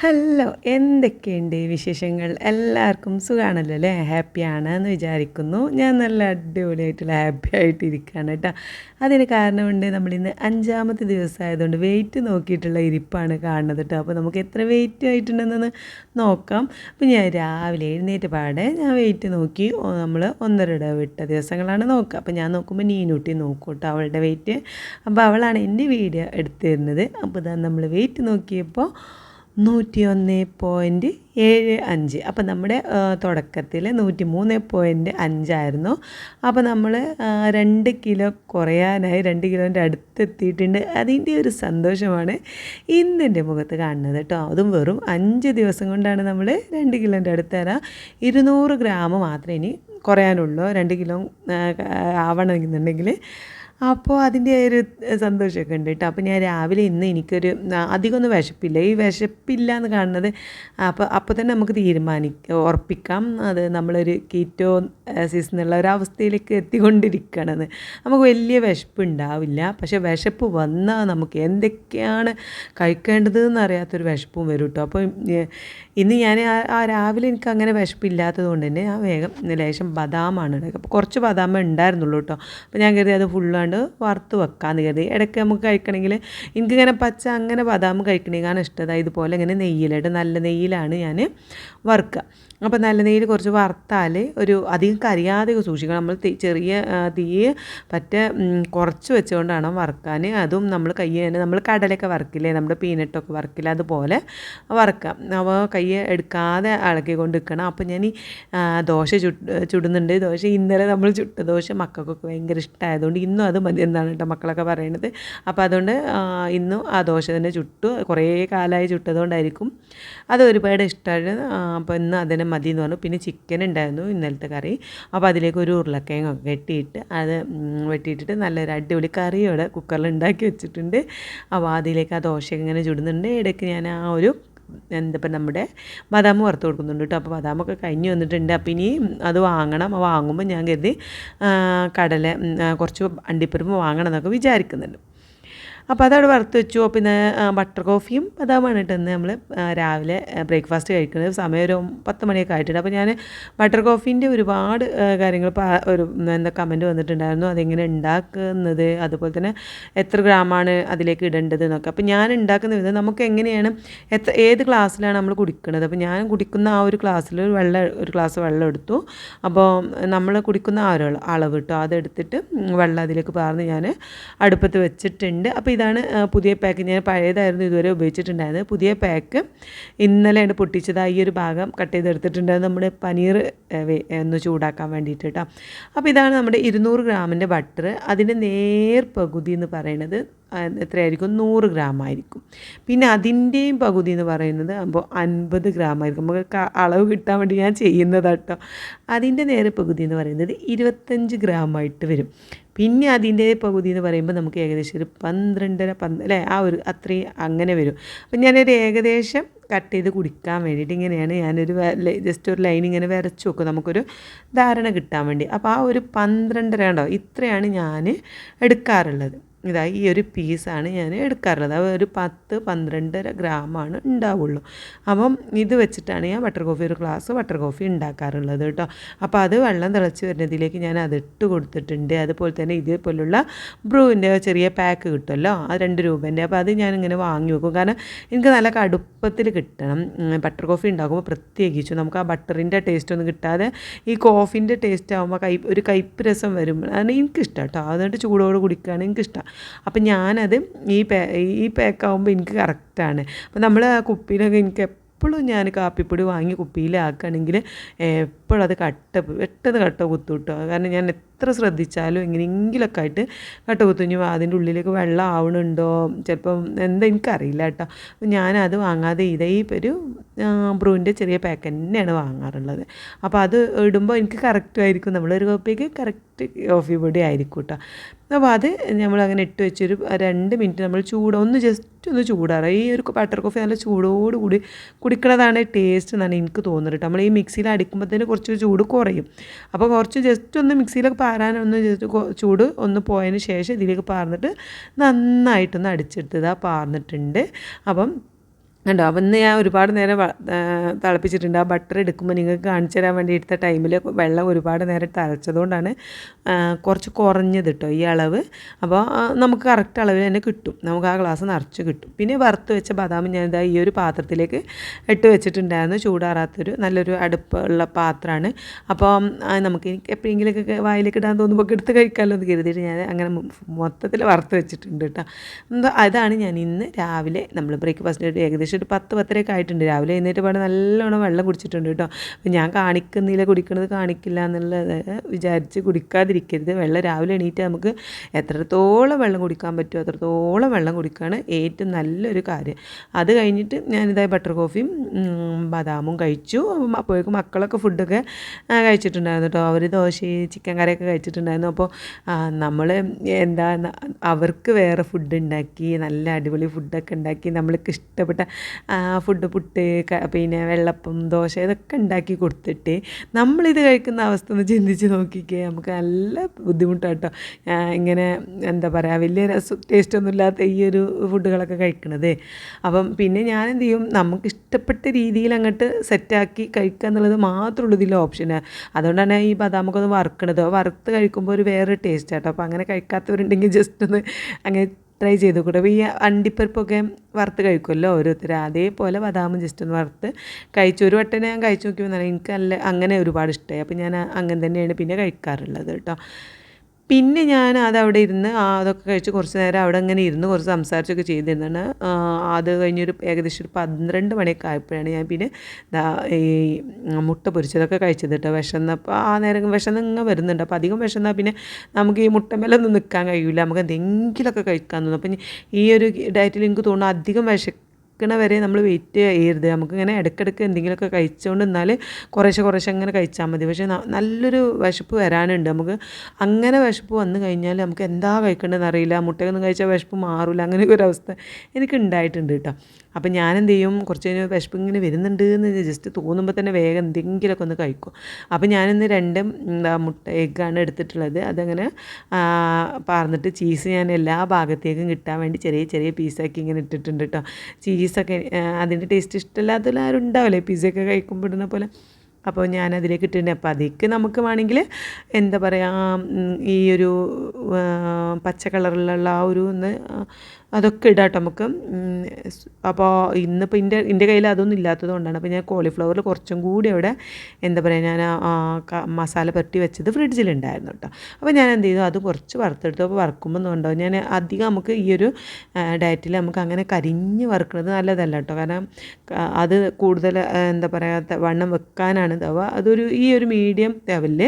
Hello എന്തൊക്കെയുണ്ട് വിശേഷങ്ങൾ? എല്ലാവർക്കും സുഖമാണല്ലോ അല്ലേ? ഹാപ്പിയാണ് എന്ന് വിചാരിക്കുന്നു. ഞാൻ നല്ല അടിപൊളിയായിട്ടുള്ള ഹാപ്പി ആയിട്ടിരിക്കുകയാണ് കേട്ടോ. അതിന് കാരണമുണ്ട് നമ്മളിന്ന് അഞ്ചാമത്തെ ദിവസമായതുകൊണ്ട് വെയിറ്റ് നോക്കിയിട്ടുള്ള ഇരിപ്പാണ് കാണുന്നത് കേട്ടോ. അപ്പോൾ നമുക്ക് എത്ര വെയിറ്റ് ആയിട്ടുണ്ടെന്ന് നോക്കാം. അപ്പോൾ ഞാൻ രാവിലെ എഴുന്നേറ്റ് പാടെ ഞാൻ വെയിറ്റ് നോക്കി നമ്മൾ ഒന്നര വിട്ട ദിവസങ്ങളാണ് നോക്കുക. അപ്പോൾ ഞാൻ നോക്കുമ്പോൾ നീനൂട്ടി നോക്കും കേട്ടോ അവളുടെ വെയിറ്റ് അപ്പോൾ അവളാണ് എന്റെ വീഡിയോ എടുത്തു തരുന്നത് അപ്പോൾ നമ്മൾ വെയിറ്റ് നോക്കിയപ്പോൾ നൂറ്റി ഒന്ന് പോയിന്റ് ഏഴ് അഞ്ച്. അപ്പോൾ നമ്മുടെ തുടക്കത്തിൽ നൂറ്റി മൂന്ന് പോയിന്റ് അഞ്ചായിരുന്നു. അപ്പോൾ നമ്മൾ രണ്ട് കിലോ കുറയാനായി രണ്ട് കിലോന്റെ അടുത്തെത്തിയിട്ടുണ്ട്. അതിന്റെ ഒരു സന്തോഷമാണ് ഇന്നെന്റെ മുഖത്ത് കാണുന്നത് കേട്ടോ. അതും വെറും അഞ്ച് ദിവസം കൊണ്ടാണ് നമ്മൾ രണ്ട് കിലോന്റെ അടുത്ത് തരാം ഇരുന്നൂറ് ഗ്രാം മാത്രമേ ഇനി കുറയാനുള്ളൂ. രണ്ട് കിലോ ആവണമെന്നുണ്ടെങ്കിൽ അപ്പോൾ അതിന്റെ ഒരു സന്തോഷമൊക്കെ ഉണ്ട് കേട്ടോ. അപ്പോൾ ഞാൻ രാവിലെ ഇന്ന് എനിക്കൊരു അധികമൊന്നും വിശപ്പില്ല. ഈ വിശപ്പില്ല എന്ന് കാണുന്നത് അപ്പോൾ അപ്പോൾ തന്നെ നമുക്ക് തീരുമാനിക്കാം ഉറപ്പിക്കാം. അത് നമ്മളൊരു കീറ്റോ സീസണുള്ള ഒരു അവസ്ഥയിലേക്ക് എത്തിക്കൊണ്ടിരിക്കണമെന്ന് നമുക്ക് വലിയ വിശപ്പ് ഉണ്ടാവില്ല പക്ഷേ വിശപ്പ് വന്നാൽ നമുക്ക് എന്തൊക്കെയാണ് കഴിക്കേണ്ടതെന്ന് അറിയാത്തൊരു വിശപ്പും വരും കേട്ടോ. അപ്പോൾ ഇന്ന് ഞാൻ ആ രാവിലെ എനിക്ക് അങ്ങനെ വിശപ്പില്ലാത്തത് കൊണ്ട് തന്നെ ആ വേഗം ലേശം ബദാമാണ് അപ്പോൾ കുറച്ച് ബദാമേ ഉണ്ടായിരുന്നുള്ളൂ കേട്ടോ. അപ്പോൾ ഞാൻ കരുതി അത് ഫുള്ളാണ് കൊണ്ട് വറുത്ത് വെക്കാമെന്ന് കരുതി. ഇടയ്ക്ക് നമുക്ക് കഴിക്കണമെങ്കിൽ എനിക്കിങ്ങനെ പച്ച അങ്ങനെ ബദാം കഴിക്കണേക്കാണ് ഇഷ്ടം. ഇതുപോലെ ഇങ്ങനെ നെയ്യിലിട്ട് നല്ല നെയ്യിലാണ് ഞാൻ വറുക്കുക. അപ്പോൾ നല്ല നീര് കുറച്ച് വറുത്താൽ ഒരു അധികം കരിയാതെ സൂക്ഷിക്കണം. നമ്മൾ ചെറിയ തീ പറ്റ കുറച്ച് വെച്ചുകൊണ്ടാണ് വറുക്കാൻ അതും നമ്മൾ കൈ തന്നെ നമ്മൾ കടലൊക്കെ വറുക്കില്ലേ നമ്മുടെ പീനട്ടൊക്കെ വറുക്കില്ല അതുപോലെ വറുക്കാം. അപ്പോൾ കൈ എടുക്കാതെ ഇളക്കിക്കൊണ്ട് നിൽക്കണം അപ്പോൾ ഞാൻ ഈ ദോശ ചുട്ട് ചുടുന്നുണ്ട്. ദോശ ഇന്നലെ നമ്മൾ ചുട്ട ദോശ മക്കൾക്കൊക്കെ ഭയങ്കര ഇഷ്ടമായതുകൊണ്ട് ഇന്നും അത് മതി എന്നാണ് കേട്ടോ മക്കളൊക്കെ പറയണത്. അപ്പോൾ അതുകൊണ്ട് ഇന്നും ആ ദോശ തന്നെ ചുട്ടു. കുറേ കാലമായി ചുട്ടതുകൊണ്ടായിരിക്കും അത് ഒരുപാട് ഇഷ്ടമാണ് അപ്പോൾ ഇന്ന് അതിനെ മതി എന്ന് പറഞ്ഞു. പിന്നെ ചിക്കൻ ഉണ്ടായിരുന്നു ഇന്നലത്തെ കറി. അപ്പോൾ അതിലേക്ക് ഒരു ഉരുളക്കിഴങ്ങ് വെട്ടിയിട്ട് അത് വെട്ടിയിട്ടിട്ട് നല്ലൊരു അടിപൊളി കറി ഇവിടെ കുക്കറിൽ ഉണ്ടാക്കി വെച്ചിട്ടുണ്ട്. അപ്പോൾ അതിലേക്ക് ആ ദോശയൊക്കെ ഇങ്ങനെ ചുടുന്നുണ്ട്. ഇടയ്ക്ക് ഞാൻ ആ ഒരു എന്താ നമ്മുടെ ബദാം വറുത്ത് കൊടുക്കുന്നുണ്ട് കേട്ടോ. അപ്പോൾ ബദാമൊക്കെ കഴിഞ്ഞ് വന്നിട്ടുണ്ട്. അപ്പം ഇനി അത് വാങ്ങണം. വാങ്ങുമ്പോൾ ഞാൻ കരുതി കടല കുറച്ച് അണ്ടിപ്പരിപ്പ് വാങ്ങണം എന്നൊക്കെ വിചാരിക്കുന്നുണ്ട്. അപ്പോൾ അതവിടെ വറുത്ത് വെച്ചു. പിന്നെ ബട്ടർ കോഫിയും ബദാമാണ് കേട്ടോ നമ്മൾ രാവിലെ ബ്രേക്ക്ഫാസ്റ്റ് കഴിക്കുന്നത് സമയം ഒരു പത്ത് മണിയൊക്കെ ആയിട്ടുണ്ട്. അപ്പോൾ ഞാൻ ബട്ടർ കോഫീന്റെ ഒരുപാട് കാര്യങ്ങൾ ഒരു എന്താ കമന്റ് വന്നിട്ടുണ്ടായിരുന്നു. അതെങ്ങനെ ഉണ്ടാക്കുന്നത് അതുപോലെ തന്നെ എത്ര ഗ്രാമാണ് അതിലേക്ക് ഇടേണ്ടത് എന്നൊക്കെ. അപ്പോൾ ഞാൻ ഉണ്ടാക്കുന്ന വിധം നമുക്ക് എങ്ങനെയാണ് എത്ര ഏത് ഗ്ലാസ്സിലാണ് നമ്മൾ കുടിക്കുന്നത് അപ്പോൾ ഞാൻ കുടിക്കുന്ന ആ ഒരു ഗ്ലാസ്സിൽ ഒരു വെള്ളം ഒരു ഗ്ലാസ് വെള്ളം എടുത്തു. അപ്പോൾ നമ്മൾ കുടിക്കുന്ന ആ ഒരു അളവ് കിട്ടും. അതെടുത്തിട്ട് വെള്ളം അതിലേക്ക് പാർന്ന് ഞാൻ അടുപ്പത്ത് വെച്ചിട്ടുണ്ട്. അപ്പോൾ ഇതാണ് പുതിയ പാക്ക് ഞാൻ പഴയതായിരുന്നു ഇതുവരെ ഉപയോഗിച്ചിട്ടുണ്ടായിരുന്നത്. പുതിയ പാക്ക് ഇന്നലെയാണ് പൊട്ടിച്ചത്. ഈ ഒരു ഭാഗം കട്ട് ചെയ്തെടുത്തിട്ടുണ്ടായിരുന്നു നമ്മുടെ പനീർ ഒന്ന് ചൂടാക്കാൻ വേണ്ടിയിട്ട് കേട്ടോ. അപ്പോൾ ഇതാണ് നമ്മുടെ ഇരുന്നൂറ് ഗ്രാമിന്റെ ബട്ടർ അതിന്റെ നേർ പകുതി എന്ന് പറയുന്നത് എത്രയായിരിക്കും? നൂറ് ഗ്രാം ആയിരിക്കും. പിന്നെ അതിന്റെയും പകുതി എന്ന് പറയുന്നത് അപ്പോൾ അൻപത് ഗ്രാം ആയിരിക്കും. നമുക്ക് അളവ് കിട്ടാൻ വേണ്ടി ഞാൻ ചെയ്യുന്നതാട്ടോ. അതിന്റെ നേരെ പകുതി എന്ന് പറയുന്നത് ഇരുപത്തഞ്ച് ഗ്രാം ആയിട്ട് വരും. പിന്നെ അതിന്റെ പകുതി എന്ന് പറയുമ്പോൾ നമുക്ക് ഏകദേശം ഒരു പന്ത്രണ്ടര പന്ത് അല്ലേ? ആ ഒരു അത്രയും അങ്ങനെ വരും. അപ്പം ഞാനൊരു ഏകദേശം കട്ട് ചെയ്ത് കുടിക്കാൻ വേണ്ടിയിട്ട് ഇങ്ങനെയാണ് ഞാനൊരു ജസ്റ്റ് ഒരു ലൈൻ ഇങ്ങനെ വരച്ച് വെക്കും. നമുക്കൊരു ധാരണ കിട്ടാൻ വേണ്ടി. അപ്പോൾ ആ ഒരു പന്ത്രണ്ടര ഉണ്ടോ ഇത്രയാണ് ഞാൻ എടുക്കാറുള്ളത്. ഇതാ ഈ ഒരു പീസാണ് ഞാൻ എടുക്കാറുള്ളത്. അത് ഒരു പത്ത് പന്ത്രണ്ടര ഗ്രാമാണ് ഉണ്ടാവുള്ളൂ. അപ്പം ഇത് വെച്ചിട്ടാണ് ഞാൻ ബട്ടർ കോഫി ഒരു ഗ്ലാസ് ബട്ടർ കോഫി ഉണ്ടാക്കാറുള്ളത് കേട്ടോ. അപ്പോൾ അത് വെള്ളം തിളച്ച് വരുന്നതിലേക്ക് ഞാൻ അതിട്ട് കൊടുത്തിട്ടുണ്ട്. അതുപോലെ തന്നെ ഇതേപോലുള്ള ബ്രൂവിന്റെ ചെറിയ പാക്ക് കിട്ടുമല്ലോ? അത് രണ്ട് രൂപേന്റെ. അപ്പോൾ അത് ഞാനിങ്ങനെ വാങ്ങി വെക്കും. കാരണം എനിക്ക് നല്ല കടുപ്പത്തിൽ കിട്ടണം. ബട്ടർ കോഫി ഉണ്ടാക്കുമ്പോൾ പ്രത്യേകിച്ചു നമുക്ക് ആ ബട്ടറിന്റെ ടേസ്റ്റ് ഒന്നും കിട്ടാതെ ഈ കോഫിന്റെ ടേസ്റ്റ് ആകുമ്പോൾ കൈ ഒരു കയ്പ്പ് രസം വരും അതാണ് എനിക്കിഷ്ടം കേട്ടോ. അതുകൊണ്ട് ചൂടോട് കുടിക്കുകയാണ് എനിക്കിഷ്ടം. അപ്പം ഞാനത് ഈ പേ ഈ പാക്കാവുമ്പോൾ എനിക്ക് കറക്റ്റാണ് അപ്പം നമ്മൾ ആ കുപ്പിയിലൊക്കെ എനിക്ക് എപ്പോഴും ഞാൻ കാപ്പിപ്പൊടി വാങ്ങി കുപ്പിയിലാക്കുകയാണെങ്കിൽ എപ്പോഴും അത് കട്ട പെട്ടെന്ന് കട്ട കുത്തു കിട്ടുക കാരണം ഞാൻ എത്ര ശ്രദ്ധിച്ചാലും എങ്ങനെയെങ്കിലൊക്കെ ആയിട്ട് കട്ട കുത്തുഞ്ഞു അതിന്റെ ഉള്ളിലേക്ക് വെള്ളം ആവണുണ്ടോ? ചിലപ്പം എന്താ എനിക്കറിയില്ല കേട്ടോ. ഞാനത് വാങ്ങാതെ ഇതേ ഒരു ബ്രൂവിന്റെ ചെറിയ പാക്ക് തന്നെയാണ് വാങ്ങാറുള്ളത്. അപ്പോൾ അത് ഇടുമ്പോൾ എനിക്ക് കറക്റ്റും ആയിരിക്കും. നമ്മളൊരു കോപ്പിക്ക് കറക്റ്റ് കോഫി പൊടി ആയിരിക്കും കേട്ടോ. അപ്പോൾ അത് നമ്മളങ്ങനെ ഇട്ട് വെച്ചൊരു രണ്ട് മിനിറ്റ് നമ്മൾ ചൂട് ഒന്ന് ജസ്റ്റ് ഒന്ന് ചൂടാറ്. ഈ ഒരു ബട്ടർ കോഫി നല്ല ചൂടോട് കൂടി കുടിക്കണതാണ് ടേസ്റ്റ് എന്നാണ് എനിക്ക് തോന്നുന്നത് കേട്ടോ. നമ്മൾ ഈ മിക്സിയിൽ അടിക്കുമ്പോഴത്തേന് കുറച്ച് ചൂട് കുറയും. അപ്പോൾ കുറച്ച് ജസ്റ്റ് ഒന്ന് മിക്സിയിലൊക്കെ പാരാനൊന്ന് ഒന്ന് ചൂട് ഒന്ന് പോയതിന് ശേഷം ഇതിലേക്ക് പാർന്നിട്ട് നന്നായിട്ടൊന്ന് അടിച്ചെടുത്തത് പാർന്നിട്ടുണ്ട്. അപ്പം കണ്ടോ? അപ്പം ഇന്ന് ഞാൻ ഒരുപാട് നേരം തിളപ്പിച്ചിട്ടുണ്ട്. ആ ബട്ടർ എടുക്കുമ്പോൾ നിങ്ങൾക്ക് കാണിച്ചു തരാൻ വേണ്ടി എടുത്ത ടൈമിൽ വെള്ളം ഒരുപാട് നേരം തിളച്ചതുകൊണ്ടാണ് കുറച്ച് കുറഞ്ഞത് കേട്ടോ ഈ അളവ്. അപ്പോൾ നമുക്ക് കറക്റ്റ് അളവിൽ തന്നെ കിട്ടും. നമുക്ക് ആ ഗ്ലാസ് നിറച്ച് കിട്ടും. പിന്നെ വറുത്ത് വെച്ച ബദാം ഞാൻ ഇതാ ഈ ഒരു പാത്രത്തിലേക്ക് ഇട്ട് വെച്ചിട്ടുണ്ടായിരുന്നു. ചൂടാറാത്തൊരു നല്ലൊരു അടുപ്പുള്ള പാത്രമാണ്. അപ്പോൾ നമുക്ക് എനിക്ക് എപ്പോഴെങ്കിലുമൊക്കെ വായിലേക്ക് ഇടാൻ തോന്നുമ്പോൾ എടുത്ത് കഴിക്കാമല്ലോ എന്ന് കരുതിയിട്ട് ഞാൻ അങ്ങനെ മൊത്തത്തിൽ വറുത്ത് വെച്ചിട്ടുണ്ട് കേട്ടോ അതാണ് ഞാൻ ഇന്ന് രാവിലെ നമ്മൾ ബ്രേക്ക്ഫാസ്റ്റിന്റെ ഒരു ഏകദേശം ഒരു പത്ത് പത്തരയൊക്കെ ആയിട്ടുണ്ട്. രാവിലെ എഴുന്നേറ്റ് പാടെ നല്ലോണം വെള്ളം കുടിച്ചിട്ടുണ്ട് കേട്ടോ. അപ്പം ഞാൻ കാണിക്കുന്നില്ല കുടിക്കുന്നത് കാണിക്കില്ല എന്നുള്ളത് വിചാരിച്ച് കുടിക്കാതിരിക്കരുത്. വെള്ളം രാവിലെ എണീറ്റ് നമുക്ക് എത്രത്തോളം വെള്ളം കുടിക്കാൻ പറ്റുമോ അത്രത്തോളം വെള്ളം കുടിക്കുകയാണ് ഏറ്റവും നല്ലൊരു കാര്യം. അത് കഴിഞ്ഞിട്ട് ഞാനിതായി ബട്ടർ കോഫിയും ബദാമും കഴിച്ചു. അപ്പോഴേക്കും മക്കളൊക്കെ ഫുഡൊക്കെ കഴിച്ചിട്ടുണ്ടായിരുന്നു കേട്ടോ. അവർ ദോശയും ചിക്കൻ കറിയൊക്കെ കഴിച്ചിട്ടുണ്ടായിരുന്നു. അപ്പോൾ നമ്മൾ എന്താ അവർക്ക് വേറെ ഫുഡ് ഉണ്ടാക്കി നല്ല അടിപൊളി ഫുഡൊക്കെ ഉണ്ടാക്കി നമ്മൾക്ക് ഇഷ്ടപ്പെട്ട ഫുഡ് പുട്ട് പിന്നെ വെള്ളപ്പം ദോശ ഇതൊക്കെ ഉണ്ടാക്കി കൊടുത്തിട്ട് നമ്മളിത് കഴിക്കുന്ന അവസ്ഥ ഒന്ന് ചിന്തിച്ച് നോക്കിക്കേ നമുക്ക് നല്ല ബുദ്ധിമുട്ടാട്ടോ. ഇങ്ങനെ എന്താ പറയുക വലിയ രസം ടേസ്റ്റൊന്നും ഇല്ലാത്ത ഈ ഒരു ഫുഡുകളൊക്കെ കഴിക്കണത്. അപ്പം പിന്നെ ഞാൻ എന്ത് ചെയ്യും നമുക്ക് ഇഷ്ടപ്പെട്ട രീതിയിൽ അങ്ങോട്ട് സെറ്റാക്കി കഴിക്കുക എന്നുള്ളത് മാത്രമുള്ളൂ ഇതിലെ ഓപ്ഷന് അതുകൊണ്ടാണ് ഈ ബദാമൊക്കെ ഒന്ന് വറുക്കണത്. വറുത്ത് കഴിക്കുമ്പോൾ ഒരു വേറെ ടേസ്റ്റ് ആട്ടോ. അപ്പോൾ അങ്ങനെ കഴിക്കാത്തവരുണ്ടെങ്കിൽ ജസ്റ്റ് ഒന്ന് അങ്ങനെ ട്രൈ ചെയ്ത്. കൂടെ ഈ അണ്ടിപ്പരിപ്പൊക്കെ വറുത്ത് കഴിക്കുമല്ലോ ഓരോരുത്തർ അതേപോലെ ബദാമും ജസ്റ്റ് ഒന്ന് വറുത്ത് കഴിച്ചു. ഒരു വട്ടം ഞാൻ കഴിച്ചു നോക്കിയപ്പോൾ എനിക്ക് നല്ല അങ്ങനെ ഒരുപാട് ഇഷ്ടമായി അപ്പോൾ ഞാൻ അങ്ങനെ തന്നെയാണ് പിന്നെ കഴിക്കാറുള്ളത് കേട്ടോ. പിന്നെ ഞാൻ അതവിടെ ഇരുന്ന് ആ അതൊക്കെ കഴിച്ച് കുറച്ച് നേരം അവിടെ അങ്ങനെ ഇരുന്ന് കുറച്ച് സംസാരിച്ചൊക്കെ ചെയ്തിരുന്നാണ് അത് കഴിഞ്ഞൊരു ഏകദേശം ഒരു പന്ത്രണ്ട് മണിയൊക്കെ ആയപ്പോഴാണ് ഞാൻ പിന്നെ ഈ മുട്ട പൊരിച്ചതൊക്കെ കഴിച്ചത് കേട്ടോ. വിശന്നപ്പോൾ ആ നേരം വിശന്നിങ്ങ വരുന്നുണ്ട്. അപ്പോൾ അധികം വിശന്നാൽ പിന്നെ നമുക്ക് ഈ മുട്ടമേലൊന്നും നിൽക്കാൻ കഴിയില്ല നമുക്ക് എന്തെങ്കിലുമൊക്കെ കഴിക്കാൻ തോന്നും. അപ്പം ഈ ഒരു ഡയറ്റിൽ എനിക്ക് തോന്നുന്നു അധികം വിശ ക്കണ വരെ നമ്മൾ വെയിറ്റ് ചെയ്യരുത്. നമുക്കിങ്ങനെ ഇടയ്ക്കിടയ്ക്ക് എന്തെങ്കിലുമൊക്കെ കഴിച്ചുകൊണ്ട് നിന്നാൽ കുറേശ്ശെ കുറേശ്ശെ അങ്ങനെ കഴിച്ചാൽ മതി. പക്ഷേ നല്ലൊരു വിശപ്പ് വരാനുണ്ട്. നമുക്ക് അങ്ങനെ വിശപ്പ് വന്നു കഴിഞ്ഞാൽ നമുക്ക് എന്താ കഴിക്കേണ്ടതെന്ന് അറിയില്ല. മുട്ടയൊന്നും കഴിച്ചാൽ വിശപ്പ് മാറില്ല അങ്ങനെ ഒരു അവസ്ഥ എനിക്ക് ഉണ്ടായിട്ടുണ്ട് കേട്ടോ. അപ്പം ഞാൻ എന്ത് ചെയ്യും കുറച്ച് കഴിഞ്ഞ് വിശപ്പ് ഇങ്ങനെ വരുന്നുണ്ട് എന്ന് ജസ്റ്റ് തോന്നുമ്പോൾ തന്നെ വേഗം എന്തെങ്കിലുമൊക്കെ ഒന്ന് കഴിക്കും. അപ്പം ഞാനിന്ന് രണ്ട് എന്താ മുട്ട എഗ്ഗാണ് എടുത്തിട്ടുള്ളത്. അതങ്ങനെ പാർന്നിട്ട് ചീസ് ഞാൻ എല്ലാ ഭാഗത്തേക്കും കിട്ടാൻ വേണ്ടി ചെറിയ ചെറിയ പീസാക്കി ഇങ്ങനെ ഇട്ടിട്ടുണ്ട് കേട്ടോ ചീസൊക്കെ അതിന്റെ ടേസ്റ്റ് ഇഷ്ടമില്ലാത്തതിൽ ആരും ഉണ്ടാവില്ലേ. പിസയൊക്കെ കഴിക്കുമ്പോൾ ഇടുന്ന പോലെ. അപ്പോൾ ഞാൻ അതിലേക്ക് ഇട്ടിട്ടുണ്ട്. അപ്പോൾ അതിലേക്ക് നമുക്ക് വേണമെങ്കിൽ എന്താ പറയുക ഈ ഒരു പച്ച കളറിലുള്ള ആ ഒരു ഒന്ന് അതൊക്കെ ഇടാം കേട്ടോ നമുക്ക് അപ്പോൾ ഇന്നിപ്പോൾ എന്റെ എന്റെ കയ്യിൽ അതൊന്നും ഇല്ലാത്തത് കൊണ്ടാണ്. അപ്പോൾ ഞാൻ കോളിഫ്ലവറിൽ കുറച്ചും കൂടി അവിടെ എന്താ പറയുക ഞാൻ മസാല പുരട്ടി വെച്ചത് ഫ്രിഡ്ജിലുണ്ടായിരുന്നു കേട്ടോ അപ്പോൾ ഞാൻ എന്ത് ചെയ്തു? അത് കുറച്ച് വറുത്തെടുത്തു. അപ്പോൾ വറുക്കുമ്പോൾ ഉണ്ടോ ഞാൻ അധികം നമുക്ക് ഈ ഒരു ഡയറ്റിൽ നമുക്ക് അങ്ങനെ കരിഞ്ഞ് വറുക്കുന്നത് നല്ലതല്ല കേട്ടോ കാരണം അത് കൂടുതൽ എന്താ പറയുക വണ്ണം വെക്കാനാണ് തവ അതൊരു ഈ ഒരു മീഡിയം ലെവലിൽ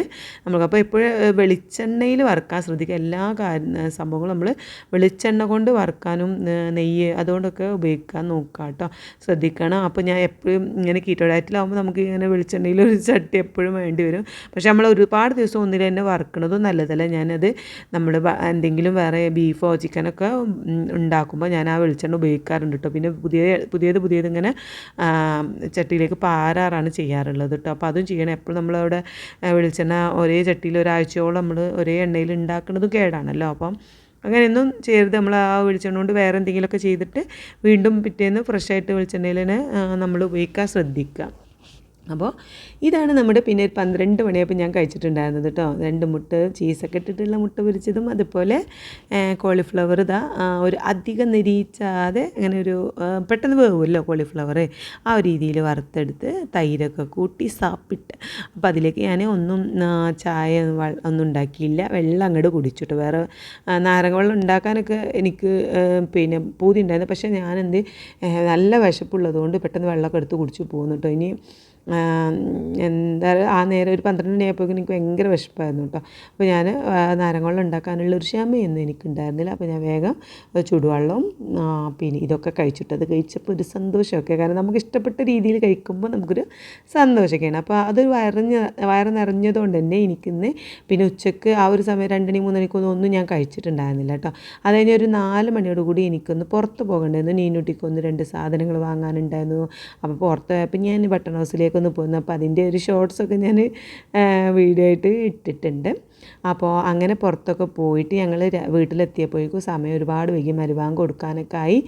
നമുക്ക് അപ്പോൾ എപ്പോഴും വെളിച്ചെണ്ണയിൽ വറുക്കാൻ ശ്രദ്ധിക്കുക. എല്ലാ കാര്യ സംഭവങ്ങളും നമ്മൾ വെളിച്ചെണ്ണ കൊണ്ട് വറുക്കാനും ഏ, നെയ്യ് അതുകൊണ്ടൊക്കെ ഉപയോഗിക്കാൻ നോക്കുക കേട്ടോ. ശ്രദ്ധിക്കണം. അപ്പോൾ ഞാൻ എപ്പോഴും ഇങ്ങനെ കീറ്റോ ഡയറ്റിലാവുമ്പോൾ നമുക്ക് ഇങ്ങനെ വെളിച്ചെണ്ണയിൽ ഒരു ചട്ടി എപ്പോഴും വേണ്ടി വരും. പക്ഷേ നമ്മൾ ഒരുപാട് ദിവസം ഒന്നിൽ തന്നെ വറുക്കണതും നല്ലതല്ല. ഞാനത് നമ്മൾ എന്തെങ്കിലും വേറെ ബീഫോ ചിക്കനൊക്കെ ഉണ്ടാക്കുമ്പോൾ ഞാൻ ആ വെളിച്ചെണ്ണ ഉപയോഗിക്കാറുണ്ട് കേട്ടോ. പിന്നെ പുതിയ പുതിയത് പുതിയത് ഇങ്ങനെ ചട്ടിയിലേക്ക് പാരാറാണ് ചെയ്യാറുള്ളത് കേട്ടോ. അപ്പോൾ അതും ചെയ്യണം. എപ്പോഴും നമ്മളവിടെ വെളിച്ചെണ്ണ ഒരേ ചട്ടിയിൽ ഒരാഴ്ചയോളം നമ്മൾ ഒരേ എണ്ണയിൽ ഉണ്ടാക്കുന്നത് കേടാണല്ലോ. അപ്പം അങ്ങനെയൊന്നും ചെയ്യരുത്. നമ്മൾ ആ വെളിച്ചെണ്ണ കൊണ്ട് വേറെ എന്തെങ്കിലുമൊക്കെ ചെയ്തിട്ട് വീണ്ടും പിറ്റേന്ന് ഫ്രഷായിട്ട് വെളിച്ചെണ്ണയിൽ തന്നെ നമ്മൾ ഉപയോഗിക്കാൻ ശ്രദ്ധിക്കുക. അപ്പോൾ ഇതാണ് നമ്മുടെ പിന്നെ ഒരു പന്ത്രണ്ട് മണിയപ്പോൾ ഞാൻ കഴിച്ചിട്ടുണ്ടായിരുന്നത് കേട്ടോ. രണ്ട് മുട്ട ചീസൊക്കെ ഇട്ടിട്ടുള്ള മുട്ട പൊരിച്ചതും അതുപോലെ കോളിഫ്ലവർ ഇതാ ഒരു അധികം നിരീച്ചാതെ അങ്ങനെ ഒരു പെട്ടെന്ന് വേവുമല്ലോ കോളിഫ്ലവർ ആ ഒരു രീതിയിൽ വറുത്തെടുത്ത് തൈരൊക്കെ കൂട്ടി സാപ്പിട്ട്. അപ്പോൾ അതിലേക്ക് ഞാൻ ഒന്നും ചായ ഒന്നും ഉണ്ടാക്കിയില്ല. വെള്ളം അങ്ങോട്ട് കുടിച്ചിട്ട്. വേറെ നാരങ്ങ വെള്ളം ഉണ്ടാക്കാനൊക്കെ എനിക്ക് പിന്നെ പൂതി ഉണ്ടായിരുന്നു. പക്ഷേ ഞാനെന്ത് നല്ല വിശപ്പുള്ളതുകൊണ്ട് പെട്ടെന്ന് വെള്ളമൊക്കെ എടുത്ത് കുടിച്ച് പോകുന്നു കേട്ടോ. ഇനി എന്താ ആ നേരം ഒരു പന്ത്രണ്ട് മണിയായപ്പോഴേക്കും എനിക്ക് ഭയങ്കര വിശപ്പായിരുന്നു കേട്ടോ. അപ്പോൾ ഞാൻ നാരങ്ങവെള്ളം ഉണ്ടാക്കാനുള്ള ഒരു ക്ഷമയൊന്നും എനിക്കുണ്ടായിരുന്നില്ല. അപ്പോൾ ഞാൻ വേഗം ചൂടുവെള്ളവും പിന്നെ ഇതൊക്കെ കഴിച്ചിട്ട് അത് കഴിച്ചപ്പോൾ ഒരു സന്തോഷമൊക്കെ. കാരണം നമുക്ക് ഇഷ്ടപ്പെട്ട രീതിയിൽ കഴിക്കുമ്പോൾ നമുക്കൊരു സന്തോഷമൊക്കെയാണ്. അപ്പോൾ അതൊരു വയറിഞ്ഞ വയറ് നിറഞ്ഞതുകൊണ്ട് തന്നെ എനിക്കിന്ന് പിന്നെ ഉച്ചയ്ക്ക് ആ ഒരു സമയം രണ്ട് മണി മൂന്ന് മണിക്കൊന്നും ഒന്നും ഞാൻ കഴിച്ചിട്ടുണ്ടായിരുന്നില്ല കേട്ടോ. അത് കഴിഞ്ഞ് ഒരു നാല് മണിയോട് കൂടി എനിക്കൊന്ന് പുറത്ത് പോകണ്ടായിരുന്നു. നീനുട്ടിക്കൊന്ന് രണ്ട് സാധനങ്ങൾ വാങ്ങാനുണ്ടായിരുന്നു. അപ്പോൾ പുറത്ത് പോയപ്പോൾ ഞാൻ ബട്ടൺ ഹൗസിലേക്ക് ഒന്ന് പോകുന്നു അപ്പോൾ അതിന്റെ ഒരു ഷോർട്സൊക്കെ ഞാൻ വീഡിയോ ആയിട്ട് ഇട്ടിട്ടുണ്ട്. അപ്പോൾ അങ്ങനെ പുറത്തൊക്കെ പോയിട്ട് ഞങ്ങൾ വീട്ടിലെത്തിയപ്പോഴേക്കും സമയം ഒരുപാട് വൈകി. മരുവാങ് കൊടുക്കാനൊക്കെ ആയി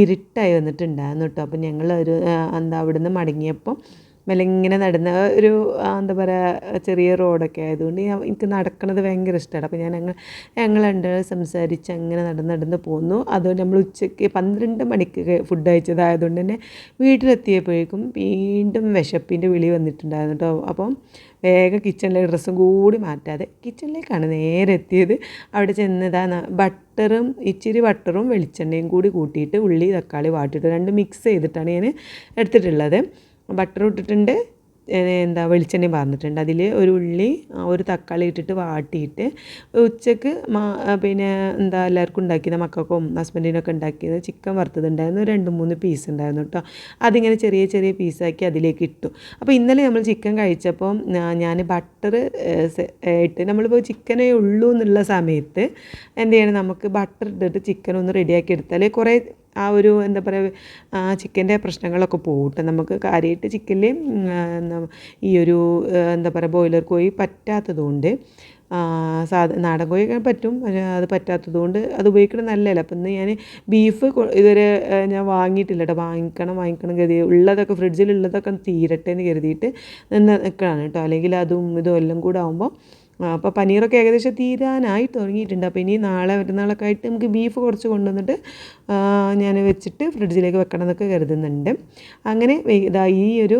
ഇരുട്ടായി വന്നിട്ടുണ്ടായിരുന്നു കേട്ടോ അപ്പോൾ ഞങ്ങൾ ഒരു എന്താ അവിടുന്ന് മടങ്ങിയപ്പോൾ മെല്ലെ നടന്ന. ഒരു എന്താ പറയുക ചെറിയ റോഡൊക്കെ ആയതുകൊണ്ട് എനിക്ക് നടക്കുന്നത് ഭയങ്കര ഇഷ്ടമാണ് അപ്പോൾ ഞാൻ ഞങ്ങൾ ഞങ്ങൾ രണ്ട് സംസാരിച്ച് അങ്ങനെ നടന്ന് നടന്ന് പോന്നു. അതുകൊണ്ട് നമ്മൾ ഉച്ചയ്ക്ക് പന്ത്രണ്ട് മണിക്ക് ഫുഡ് കഴിച്ചതായതുകൊണ്ട് തന്നെ വീട്ടിലെത്തിയപ്പോഴേക്കും വീണ്ടും വിശപ്പിന്റെ വിളി വന്നിട്ടുണ്ടായിരുന്നു കേട്ടോ. അപ്പം വേഗം കിച്ചണിലെ ഡ്രസ്സും കൂടി മാറ്റാതെ കിച്ചണിലേക്കാണ് നേരെ എത്തിയത്. അവിടെ ചെന്നതാ ബട്ടറും ഇച്ചിരി ബട്ടറും വെളിച്ചെണ്ണയും കൂടി കൂട്ടിയിട്ട് ഉള്ളി തക്കാളി വാട്ടിയിട്ട് രണ്ട് മിക്സ് ചെയ്തിട്ടാണ് ഞാൻ എടുത്തിട്ടുള്ളത്. ബട്ടർ ഇട്ടിട്ടുണ്ട്. എന്താ വെളിച്ചെണ്ണയും പറഞ്ഞിട്ടുണ്ട് അതിൽ ഒരു ഉള്ളി ഒരു തക്കാളി ഇട്ടിട്ട് വാട്ടിയിട്ട് ഉച്ചയ്ക്ക് പിന്നെ എന്താ എല്ലാവർക്കും ഉണ്ടാക്കിയത് മക്കൾക്കും ഹസ്ബൻഡിനൊക്കെ ഉണ്ടാക്കിയത് ചിക്കൻ വറുത്തതുണ്ടായിരുന്നു. രണ്ട് മൂന്ന് പീസ് ഉണ്ടായിരുന്നു കേട്ടോ അതിങ്ങനെ ചെറിയ ചെറിയ പീസാക്കി അതിലേക്ക് ഇട്ടു. അപ്പോൾ ഇന്നലെ നമ്മൾ ചിക്കൻ കഴിച്ചപ്പോൾ ഞാൻ ബട്ടർ ഇട്ട് നമ്മളിപ്പോൾ ചിക്കനേ ഉള്ളൂ എന്നുള്ള സമയത്ത് എന്ത് ചെയ്യണം? നമുക്ക് ബട്ടർ ഇട്ടിട്ട് ചിക്കൻ ഒന്ന് റെഡിയാക്കി എടുത്താൽ കുറേ ആ ഒരു എന്താ പറയുക ആ ചിക്കന്റെ പ്രശ്നങ്ങളൊക്കെ പോകട്ടെ നമുക്ക് കാര്യമായിട്ട് ചിക്കനിൽ ഈ ഒരു എന്താ പറയുക ബോയിലർ കോഴി പറ്റാത്തതുകൊണ്ട് കൊണ്ട് സാധ നാടൻ കോഴിയൊക്കെ പറ്റും. അത് പറ്റാത്തതുകൊണ്ട് അത് ഉപയോഗിക്കണം നല്ലതല്ല. അപ്പം ഇന്ന് ഞാൻ ബീഫ് ഇതുവരെ ഞാൻ വാങ്ങിയിട്ടില്ല കേട്ടോ വാങ്ങിക്കണം വാങ്ങിക്കണം കരുതി. ഉള്ളതൊക്കെ ഫ്രിഡ്ജിലുള്ളതൊക്കെ തീരട്ടെ എന്ന് കരുതിയിട്ട് നിന്ന് നിൽക്കുകയാണ് കേട്ടോ അല്ലെങ്കിൽ അതും ഇതും എല്ലാം കൂടെ ആകുമ്പോൾ അപ്പോൾ പനീറൊക്കെ ഏകദേശം തീരാനായി തുടങ്ങിയിട്ടുണ്ട്. അപ്പോൾ ഇനി നാളെ മറ്റന്നാളൊക്കെ ആയിട്ട് നമുക്ക് ബീഫ് കുറച്ച് കൊണ്ടുവന്നിട്ട് ഞാൻ വെച്ചിട്ട് ഫ്രിഡ്ജിലേക്ക് വെക്കണം എന്നൊക്കെ കരുതുന്നുണ്ട്. അങ്ങനെ ഇതാ ഈ ഒരു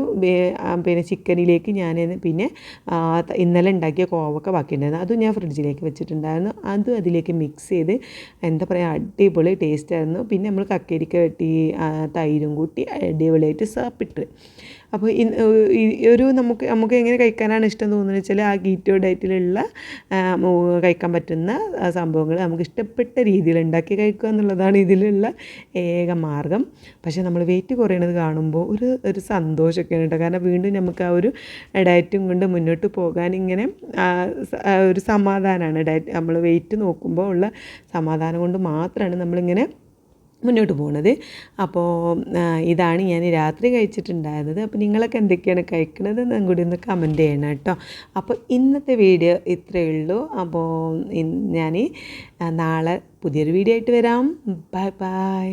പിന്നെ ചിക്കനിലേക്ക് ഞാൻ പിന്നെ ഇന്നലെ ഉണ്ടാക്കിയ കോവക്ക ബാക്കിയുണ്ടായിരുന്നു. അതും ഞാൻ ഫ്രിഡ്ജിലേക്ക് വെച്ചിട്ടുണ്ടായിരുന്നു. അതും അതിലേക്ക് മിക്സ് ചെയ്ത് എന്താ പറയുക അടിപൊളി ടേസ്റ്റ് ആയിരുന്നു. പിന്നെ നമ്മൾ കക്കരിക്ക വെട്ടി തൈരും കൂട്ടി അടിപൊളിയായിട്ട് സാപ്പിട്ട്. അപ്പോൾ ഒരു നമുക്ക് നമുക്ക് എങ്ങനെ കഴിക്കാനാണ് ഇഷ്ടം തോന്നുന്നത് വെച്ചാൽ ആ കീറ്റോ ഡയറ്റിലുള്ള കഴിക്കാൻ പറ്റുന്ന സംഭവങ്ങൾ നമുക്ക് ഇഷ്ടപ്പെട്ട രീതിയിൽ ഉണ്ടാക്കി കഴിക്കുക എന്നുള്ളതാണ് ഇതിലുള്ള ഏക മാർഗം. പക്ഷേ നമ്മൾ വെയിറ്റ് കുറയണത് കാണുമ്പോൾ ഒരു ഒരു സന്തോഷമൊക്കെയാണ് കേട്ടോ. കാരണം വീണ്ടും നമുക്ക് ആ ഒരു ഡയറ്റും കൊണ്ട് മുന്നോട്ട് പോകാൻ ഇങ്ങനെ ഒരു സമാധാനമാണ്. ഡയറ്റ് നമ്മൾ വെയിറ്റ് നോക്കുമ്പോൾ ഉള്ള സമാധാനം കൊണ്ട് മാത്രമാണ് നമ്മളിങ്ങനെ മുന്നോട്ട് പോകുന്നത് അപ്പോൾ ഇതാണ് ഞാൻ രാത്രി കഴിച്ചിട്ടുണ്ടായിരുന്നത്. അപ്പോൾ നിങ്ങളൊക്കെ എന്തൊക്കെയാണ് കഴിക്കുന്നത് എന്നും കൂടി ഒന്ന് കമന്റ് ചെയ്യണം കേട്ടോ. അപ്പോൾ ഇന്നത്തെ വീഡിയോ ഇത്രയേ ഉള്ളൂ. അപ്പോൾ ഞാൻ നാളെ പുതിയൊരു വീഡിയോ ആയിട്ട് വരാം. Bye bye.